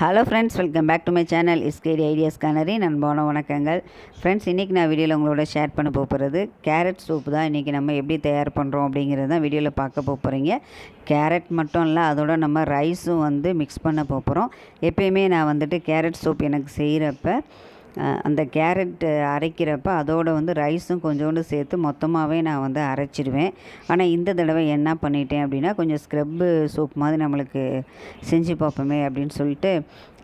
Hello friends welcome back to my channel இஸ்கேடி ideas கானரி நண்பான வணக்கங்கள். ஃப்ரெண்ட்ஸ் இன்றைக்கி நான் வீடியோவில் உங்களோட ஷேர் பண்ண போகிறது கேரட் சூப் தான். இன்றைக்கி நம்ம எப்படி தயார் பண்ணுறோம் அப்படிங்கிறது தான் வீடியோவில் பார்க்க போகிறீங்க கேரட் மட்டும் இல்லை அதோட நம்ம ரைஸும் வந்து மிக்ஸ் பண்ண போகிறோம் எப்பயுமே நான் வந்துட்டு கேரட் சூப் எனக்கு செய்கிறப்ப அந்த கேரட் அரைக்கிறப்ப அதோட வந்து ரைஸும் கொஞ்சோண்டு சேர்த்து மொத்தமாகவே நான் வந்து அரைச்சிடுவேன். ஆனால் இந்த தடவை என்ன பண்ணிட்டேன் அப்படின்னா கொஞ்சம் ஸ்க்ரப்பு சூப் மாதிரி நம்மளுக்கு செஞ்சு பார்ப்போமே அப்படின்னு சொல்லிட்டு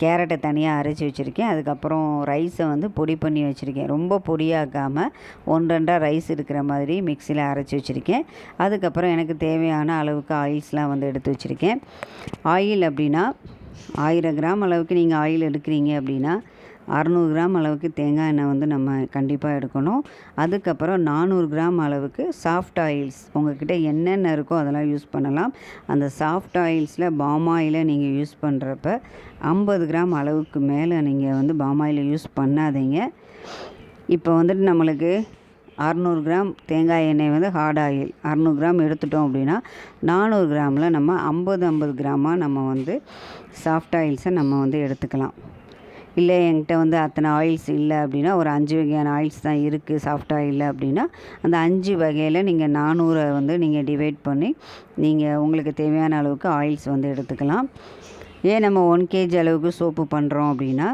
கேரட்டை தனியாக அரைச்சி வச்சுருக்கேன். அதுக்கப்புறம் ரைஸை வந்து பொடி பண்ணி வச்சுருக்கேன். ரொம்ப பொடியாக்காமல் ஒன்று ரெண்டாக ரைஸ் இருக்கிற மாதிரி மிக்சியில் அரைச்சி வச்சுருக்கேன். அதுக்கப்புறம் எனக்கு தேவையான அளவுக்கு ஆயில்ஸ்லாம் வந்து எடுத்து வச்சுருக்கேன். ஆயில் அப்படின்னா ஆயிரம் கிராம் அளவுக்கு நீங்கள் ஆயில் எடுக்கிறீங்க அப்படின்னா அறநூறு கிராம் அளவுக்கு தேங்காய் எண்ணெய் வந்து நம்ம கண்டிப்பாக எடுக்கணும். அதுக்கப்புறம் நானூறு கிராம் அளவுக்கு சாஃப்ட் ஆயில்ஸ் உங்கள்கிட்ட என்னென்ன இருக்கோ அதெல்லாம் யூஸ் பண்ணலாம். அந்த சாஃப்ட் ஆயில்ஸில் பாம் ஆயிலை நீங்கள் யூஸ் பண்ணுறப்ப ஐம்பது கிராம் அளவுக்கு மேலே நீங்கள் வந்து பாம் ஆயிலை யூஸ் பண்ணாதீங்க. இப்போ வந்துட்டு நம்மளுக்கு அறநூறு கிராம் தேங்காய் எண்ணெய் வந்து ஹார்ட் ஆயில் அறநூறு கிராம் எடுத்துட்டோம் அப்படின்னா நானூறு கிராமில் நம்ம ஐம்பது ஐம்பது கிராமாக நம்ம வந்து சாஃப்ட் ஆயில்ஸை நம்ம வந்து எடுத்துக்கலாம். இல்லை என்கிட்ட வந்து அத்தனை ஆயில்ஸ் இல்லை அப்படின்னா ஒரு அஞ்சு வகையான ஆயில்ஸ் தான் இருக்குது சாஃப்ட் ஆயில் அப்படின்னா அந்த அஞ்சு வகையில் நீங்கள் நானூறை வந்து நீங்கள் டிவைட் பண்ணி நீங்கள் உங்களுக்கு தேவையான அளவுக்கு ஆயில்ஸ் வந்து எடுத்துக்கலாம். ஏன் நம்ம ஒன் கேஜி அளவுக்கு சோப்பு பண்ணுறோம் அப்படின்னா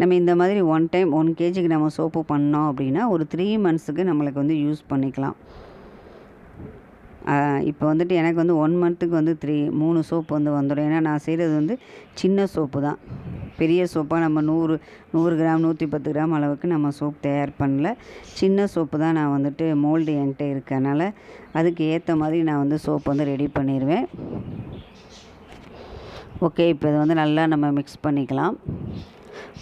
நம்ம இந்த மாதிரி ஒன் டைம் ஒன் கேஜிக்கு நம்ம சோப்பு பண்ணோம் அப்படின்னா ஒரு த்ரீ மந்த்ஸுக்கு நம்மளுக்கு வந்து யூஸ் பண்ணிக்கலாம். இப்போ வந்துட்டு எனக்கு வந்து ஒன் மந்த்துக்கு வந்து த்ரீ மூணு சோப்பு வந்து வந்துடும். ஏன்னா நான் செய்கிறது வந்து சின்ன சோப்பு தான். பெரிய சோப்பாக நம்ம நூறு நூறு கிராம் நூற்றி பத்து கிராம் அளவுக்கு நம்ம சோப் தயார் பண்ணல. சின்ன சோப்பு தான் நான் வந்துட்டு மோல்டு என்கிட்ட இருக்கனால அதுக்கு ஏற்ற மாதிரி நான் வந்து சோப் வந்து ரெடி பண்ணிடுவேன் ஓகே இப்போ இது வந்து நல்லா நம்ம மிக்ஸ் பண்ணிக்கலாம்.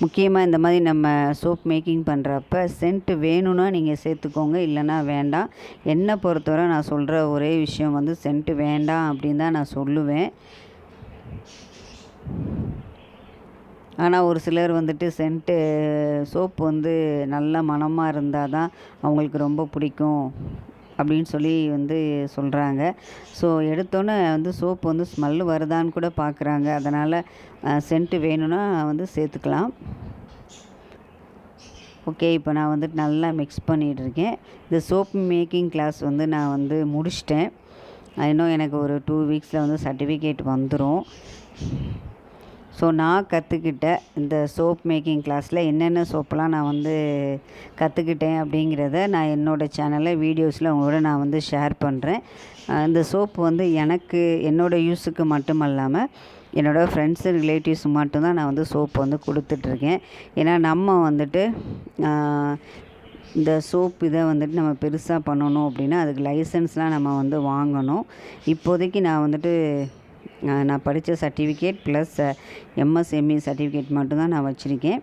முக்கியமாக இந்த மாதிரி நம்ம சோப் மேக்கிங் பண்ணுறப்ப சென்ட் வேணும்னா நீங்கள் சேர்த்துக்கோங்க இல்லைன்னா வேண்டாம். என்னை பொறுத்தவரை நான் சொல்கிற ஒரே விஷயம் வந்து சென்ட் வேண்டாம் அப்படின்னு தான் நான் சொல்லுவேன். ஆனால் ஒரு சிலர் வந்துட்டு சென்ட்டு சோப்பு வந்து நல்ல மணமாக இருந்தால் தான் அவங்களுக்கு ரொம்ப பிடிக்கும். அப்படின்னு சொல்லி வந்து சொல்கிறாங்க ஸோ எடுத்தோன்னே வந்து சோப்பு வந்து ஸ்மெல்லு வருதான்னு கூட பார்க்குறாங்க அதனால் சென்ட்டு வேணும்னா வந்து சேர்த்துக்கலாம். ஓகே இப்போ நான் வந்துட்டு நல்லா மிக்ஸ் பண்ணிகிட்டு இருக்கேன். இந்த சோப் மேக்கிங் கிளாஸ் வந்து நான் வந்து முடிச்சிட்டேன். இன்னும் எனக்கு ஒரு டூ வீக்ஸில் வந்து சர்டிஃபிகேட் வந்துடும் ஸோ நான் கற்றுக்கிட்ட இந்த சோப் மேக்கிங் கிளாஸில் என்னென்ன சோப்பெலாம் நான் வந்து கற்றுக்கிட்டேன் அப்படிங்கிறத நான் என்னோடய சேனலில் வீடியோஸில் உங்களோட நான் வந்து ஷேர் பண்ணுறேன் இந்த சோப்பு வந்து எனக்கு என்னோடய யூஸுக்கு மட்டும் இல்லாமல் என்னோடய ஃப்ரெண்ட்ஸு ரிலேட்டிவ்ஸ் மட்டும்தான் நான் வந்து சோப்பு வந்து கொடுத்துட்ருக்கேன். ஏன்னா நம்ம வந்துட்டு இந்த சோப் இதை வந்துட்டு நம்ம பெருசாக பண்ணணும் அப்படின்னா அதுக்கு லைசன்ஸ்லாம் நம்ம வந்து வாங்கணும். இப்போதைக்கு நான் வந்துட்டு நான் படித்த சர்டிஃபிகேட் ப்ளஸ் எம்எஸ்எம்இ சர்டிஃபிகேட் மட்டும்தான் நான் வச்சுருக்கேன்.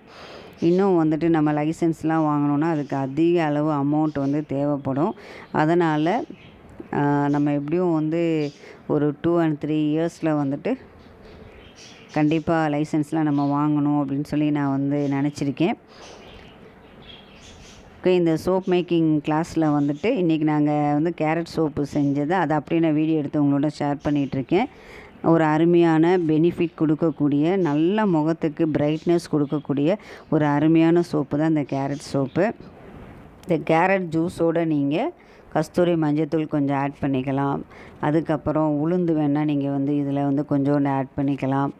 இன்னும் வந்துட்டு நம்ம லைசன்ஸ்லாம் வாங்கணுன்னா அதுக்கு அதிக அளவு அமௌண்ட் வந்து தேவைப்படும். அதனால் நம்ம எப்படியும் வந்து ஒரு டூ அண்ட் த்ரீ இயர்ஸில் வந்துட்டு கண்டிப்பாக லைசன்ஸ்லாம் நம்ம வாங்கணும் அப்படின்னு சொல்லி நான் வந்து நினச்சிருக்கேன். ஓகே இந்த சோப் மேக்கிங் கிளாஸில் வந்துட்டு இன்றைக்கி நாங்கள் வந்து கேரட் சோப்பு செஞ்சது. அதை அப்படியே நான் வீடியோ எடுத்து உங்களோட ஷேர் பண்ணிகிட்ருக்கேன் ஒரு அருமையான பெனிஃபிட் கொடுக்கக்கூடிய நல்ல முகத்துக்கு பிரைட்னஸ் கொடுக்கக்கூடிய ஒரு அருமையான சோப்பு தான் இந்த கேரட் சோப்பு இந்த கேரட் ஜூஸோடு நீங்கள் கஸ்தூரி மஞ்சத்தூள் கொஞ்சம் ஆட் பண்ணிக்கலாம். அதுக்கப்புறம் உளுந்து வேணால் நீங்கள் வந்து இதில் வந்து கொஞ்சோண்டு ஆட் பண்ணிக்கலாம்.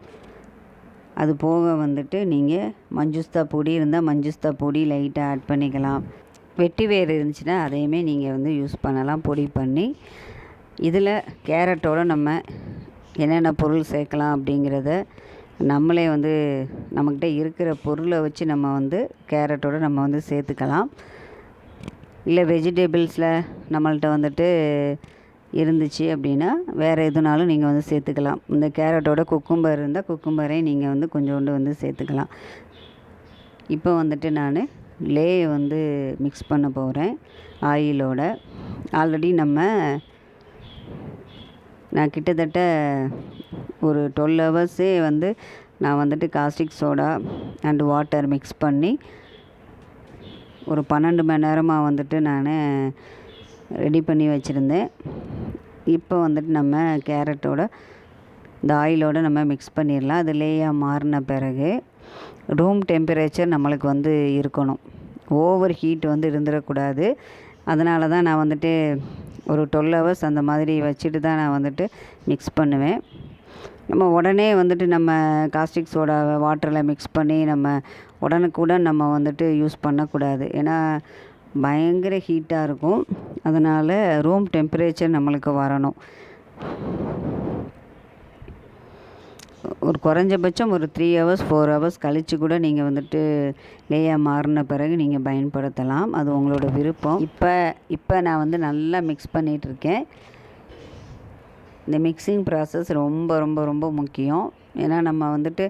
அது போக வந்துட்டு நீங்கள் மஞ்சுஸ்தா பொடி இருந்தால் மஞ்சுஸ்தா பொடி லைட்டாக ஆட் பண்ணிக்கலாம். வெட்டி வேர் இருந்துச்சுன்னா அதையுமே நீங்கள் வந்து யூஸ் பண்ணலாம். பொடி பண்ணி இதில் கேரட்டோடு நம்ம என்னென்ன பொருள் சேர்க்கலாம் அப்படிங்கிறத நம்மளே வந்து நம்மக்கிட்ட இருக்கிற பொருளை வச்சு நம்ம வந்து கேரட்டோடு நம்ம வந்து சேர்த்துக்கலாம். இல்லை வெஜிடபிள்ஸில் நம்மள்கிட்ட வந்துட்டு இருந்துச்சு அப்படின்னா வேறு எதுனாலும் நீங்கள் வந்து சேர்த்துக்கலாம். இந்த கேரட்டோட குக்கும்பர் இருந்தால் குக்கும்பரை நீங்கள் வந்து கொஞ்சோண்டு வந்து சேர்த்துக்கலாம். இப்போ வந்துட்டு நான் லேயை வந்து மிக்ஸ் பண்ண போகிறேன் ஆயிலோட. ஆல்ரெடி நம்ம நான் கிட்டத்தட்ட ஒரு டுவெல் ஹவர்ஸே வந்து நான் வந்துட்டு caustic soda and water mix பண்ணி ஒரு பன்னெண்டு மணி நேரமாக வந்துட்டு நான் ரெடி பண்ணி வச்சுருந்தேன். இப்போ வந்துட்டு நம்ம கேரட்டோட இந்த ஆயிலோடு நம்ம மிக்ஸ் பண்ணிடலாம். அது லேயாக மாறின பிறகு ரூம் டெம்பரேச்சர் நம்மளுக்கு வந்து இருக்கணும். ஓவர் ஹீட் வந்து இருந்துடக்கூடாது. அதனால தான் நான் வந்துட்டு ஒரு டுவெல் ஹவர்ஸ் அந்த மாதிரி வச்சுட்டு தான் நான் வந்துட்டு மிக்ஸ் பண்ணுவேன். நம்ம உடனே வந்துட்டு நம்ம காஸ்டிக் சோடா வாட்டரில் மிக்ஸ் பண்ணி நம்ம உடனுக்குடன் நம்ம வந்துட்டு யூஸ் பண்ணக்கூடாது. ஏன்னா பயங்கர ஹீட்டாக இருக்கும். அதனால் ரூம் டெம்பரேச்சர் நம்மளுக்கு வரணும். ஒரு குறைஞ்சபட்சம் ஒரு த்ரீ ஹவர்ஸ் ஃபோர் ஹவர்ஸ் கழித்து கூட நீங்கள் வந்துட்டு லேயாக மாறின பிறகு நீங்கள் பயன்படுத்தலாம். அது உங்களோட விருப்பம். இப்போ இப்போ நான் வந்து நல்லா மிக்ஸ் பண்ணிகிட்ருக்கேன் இந்த மிக்சிங் ப்ராசஸ் ரொம்ப ரொம்ப ரொம்ப முக்கியம். ஏன்னா நம்ம வந்துட்டு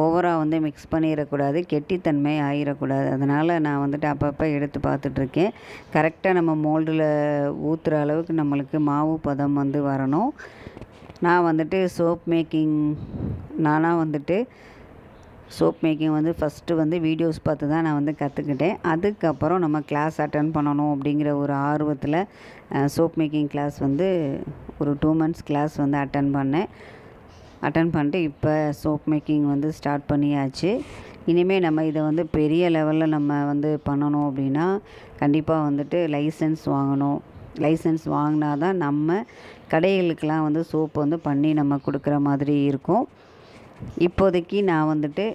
ஓவராக வந்து மிக்ஸ் பண்ணிடக்கூடாது. கெட்டித்தன்மை ஆகிடக்கூடாது அதனால் நான் வந்துட்டு அப்பப்போ எடுத்து பார்த்துட்ருக்கேன் கரெக்டாக நம்ம மோல்டில் ஊற்றுற அளவுக்கு நம்மளுக்கு மாவு பதம் வந்து வரணும். நான் வந்துட்டு சோப் மேக்கிங் நானாக வந்துட்டு சோப் மேக்கிங் வந்து ஃபஸ்ட்டு வந்து வீடியோஸ் பார்த்து தான் நான் வந்து கற்றுக்கிட்டேன் அதுக்கப்புறம் நம்ம கிளாஸ் அட்டன் பண்ணணும் அப்படிங்கிற ஒரு ஆர்வத்தில் சோப் மேக்கிங் கிளாஸ் வந்து ஒரு டூ மந்த்ஸ் கிளாஸ் வந்து அட்டன் பண்ணேன். அட்டன் பண்ணிட்டு இப்போ சோப் மேக்கிங் வந்து ஸ்டார்ட் பண்ணியாச்சு. இனிமேல் நம்ம இதை வந்து பெரிய லெவலில் நம்ம வந்து பண்ணணும் அப்படின்னா கண்டிப்பாக வந்துட்டு லைசன்ஸ் வாங்கணும். லைசன்ஸ் வாங்கினா தான் நம்ம கடைகளுக்கெலாம் வந்து சோப்பு வந்து பண்ணி நம்ம கொடுக்குற மாதிரி இருக்கும். இப்போதைக்கு நான் வந்துட்டு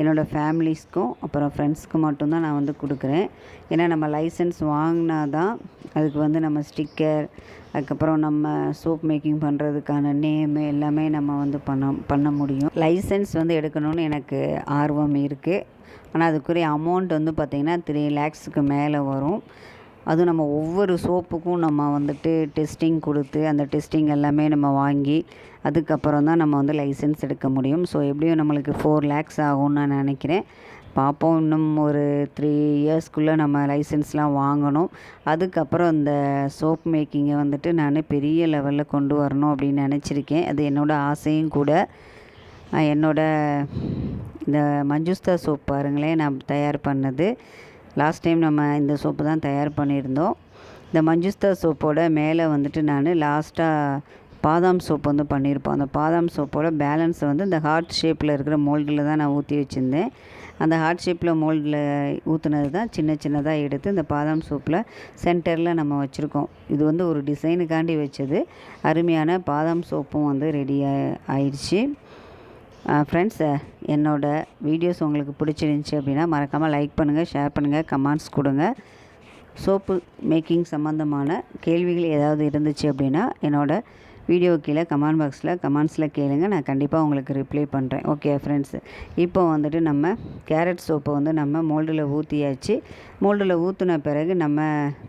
என்னோடய ஃபேமிலிஸ்க்கும் அப்புறம் ஃப்ரெண்ட்ஸ்க்கும் மட்டும்தான் நான் வந்து கொடுக்குறேன். ஏன்னா நம்ம லைசன்ஸ் வாங்கினா தான் அதுக்கு வந்து நம்ம ஸ்டிக்கர் அதுக்கப்புறம் நம்ம சோப் மேக்கிங் பண்ணுறதுக்கான நேம் எல்லாமே நம்ம வந்து பண்ண பண்ண முடியும். லைசன்ஸ் வந்து எடுக்கணும்னு எனக்கு ஆர்வம் இருக்குது ஆனால் அதுக்குரிய அமௌண்ட் வந்து பார்த்திங்கன்னா த்ரீ லேக்ஸுக்கு மேலே வரும். அதுவும் நம்ம ஒவ்வொரு சோப்புக்கும் நம்ம வந்துட்டு டெஸ்டிங் கொடுத்து அந்த டெஸ்டிங் எல்லாமே நம்ம வாங்கி அதுக்கப்புறம் தான் நம்ம வந்து லைசன்ஸ் எடுக்க முடியும். ஸோ எப்படியும் நம்மளுக்கு ஃபோர் லேக்ஸ் ஆகும்னு நான் நினைக்கிறேன். பார்ப்போம் இன்னும் ஒரு த்ரீ இயர்ஸ்க்குள்ளே நம்ம லைசன்ஸ்லாம் வாங்கணும். அதுக்கப்புறம் இந்த சோப் மேக்கிங்கை வந்துட்டு நான் பெரிய லெவலில் கொண்டு வரணும் அப்படின்னு நினச்சிருக்கேன். அது என்னோடய ஆசையும் கூட. என்னோடய இந்த மஞ்சுஸ்தா சோப் பாருங்களேன் நான் தயார் பண்ணது. லாஸ்ட் டைம் நம்ம இந்த சோப்பு தான் தயார் பண்ணியிருந்தோம். இந்த மஞ்சுஸ்தா சோப்போட மேலே வந்துட்டு நான் லாஸ்ட்டாக பாதாம் சோப்பு வந்து பண்ணியிருப்போம். அந்த பாதாம் சோப்போட பேலன்ஸ் வந்து இந்த ஹார்ட் ஷேப்பில் இருக்கிற மோல்டில் தான் நான் ஊற்றி வச்சுருந்தேன். அந்த ஹார்ட் ஷேப்பில் மோல்டில் ஊற்றுனது தான் சின்ன சின்னதாக எடுத்து இந்த பாதாம் சோப்பில் சென்டரில் நம்ம வச்சுருக்கோம். இது வந்து ஒரு டிசைனுக்காண்டி வச்சது. அருமையான பாதாம் சோப்பும் வந்து ரெடி ஆயிடுச்சு. ஃப்ரெண்ட்ஸ் என்னோடய வீடியோஸ் உங்களுக்கு பிடிச்சிருந்துச்சி அப்படின்னா மறக்காமல் லைக் பண்ணுங்கள் ஷேர் பண்ணுங்கள் கமெண்ட்ஸ் கொடுங்க. சோப்பு மேக்கிங் சம்மந்தமான கேள்விகள் ஏதாவது இருந்துச்சு அப்படின்னா என்னோடய வீடியோ கீழே கமெண்ட் பாக்ஸில் கமெண்ட்ஸில் கேளுங்க. நான் கண்டிப்பாக உங்களுக்கு ரிப்ளை பண்ணுறேன் ஓகே ஃப்ரெண்ட்ஸ் இப்போ வந்துட்டு நம்ம கேரட் சோப்பை வந்து நம்ம மோல்டில் ஊற்றியாச்சு மோல்டில் ஊற்றின பிறகு நம்ம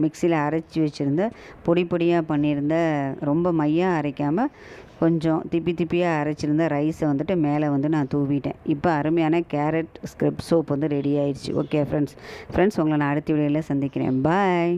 மிக்சியில் அரைச்சி வச்சுருந்த பொடி பொடியாக பண்ணியிருந்த ரொம்ப மையாக அரைக்காமல் கொஞ்சம் திப்பி திப்பியாக அரைச்சிருந்த ரைஸை வந்துட்டு மேலே வந்து நான் தூவிட்டேன். இப்போ அருமையான கேரட் ஸ்க்ரப் சோப் வந்து ரெடி ஆயிடுச்சு. ஓகே ஃப்ரெண்ட்ஸ் ஃப்ரெண்ட்ஸ் உங்களை நான் அடுத்த வீடியோவில் சந்திக்கிறேன். பாய்